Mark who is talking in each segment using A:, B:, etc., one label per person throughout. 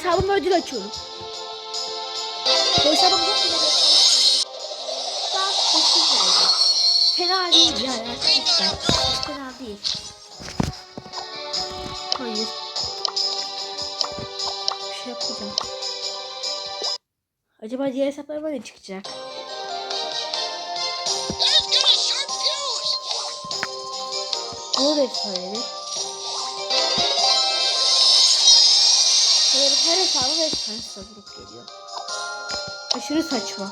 A: hesabımla ödül açıyorum. Bu hesabım çok güzel. Daha hoşum geldi. Fena değil yani arkadaşlar. Fena değil. Hayır. Bir şey yapmayacağım. Acaba diğer hesaplarıma ne çıkacak?
B: I've got
A: her hesabı ve efsane savurup geliyor. Aşırı saçma.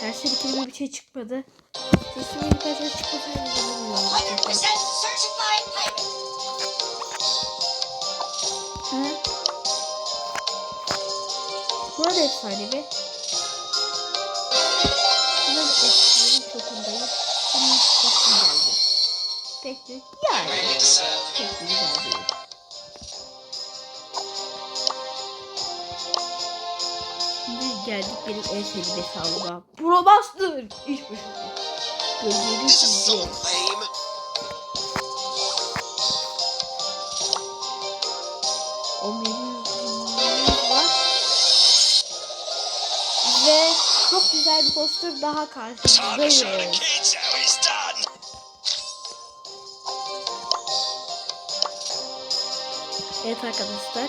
A: Serseri kelime bir şey çıkmadı. Sesimin birkaç şey çıkmasaydı bilmiyorum.
B: 100% certified pirate.
A: Ha? Bu da efsanevi. Bunun efsanevi çokundayım. Pek yani. Pek güzel değil. Şimdi geldik benim en sevdiğim hesabıma. Pro Master. İş başında. Sizi.
B: lame.
A: O menümüz var. Ve çok güzel bir poster daha
B: Time
A: Evet arkadaşlar.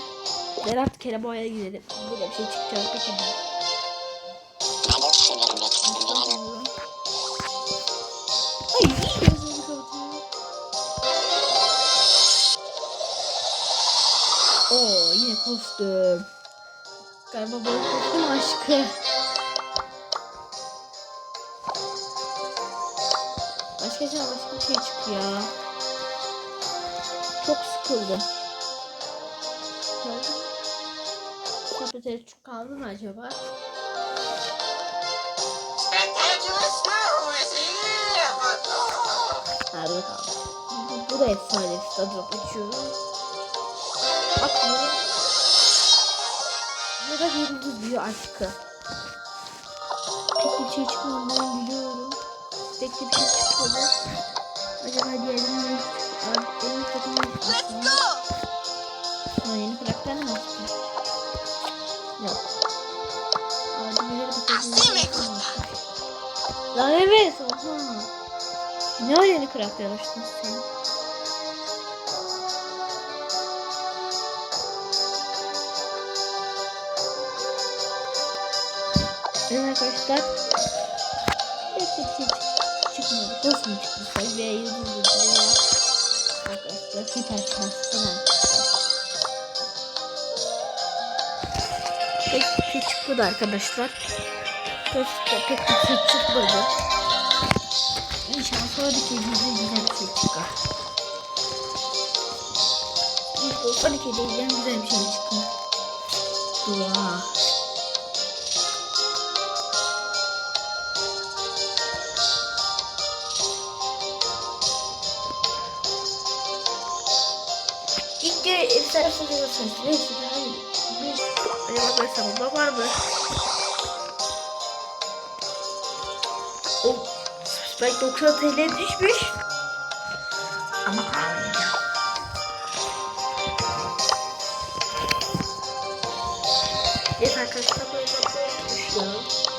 A: Berat Kereboğa'ya gidelim. Burada bir şey çıkacak peki. Kapatıyor. Oo yine kostüm. Galiba bu kostüm aşkı. Başka şey başka bir şey çıkıyor. ya. Çok sıkıldım. Patates çok kaldı mı acaba? Nerede kaldı? Bu, da efsane. Stadrop açıyorum. Bak bu. Da yıldız büyü aşkı. Pek bir şey çıkmadığını biliyorum. Pek bir şey çıkmadı. Acaba diğerinin Yok. Lan evet. Oha. Ne o yeni karakter açtın sen? Evet arkadaşlar. Bir şey çık- çıkmadı. Kosmo çıktı sadece ve yıldız yıldız veya arkadaşlar hiper şans falan çıktı. Pek bir şey çıkmadı arkadaşlar. Pek, pek bir şey çıkmadı. İnşallah sonraki videoda güzel bir şey çıkar. İnşallah sonraki videoda güzel bir şey çıkar. Dua. İlk kere efsane sanıyorsanız neyse iyi. Bir böyle sabunma var mı? O Spike 90 TL düşmüş. Ama almayacağım. Evet arkadaşlar böyle bakıyorum.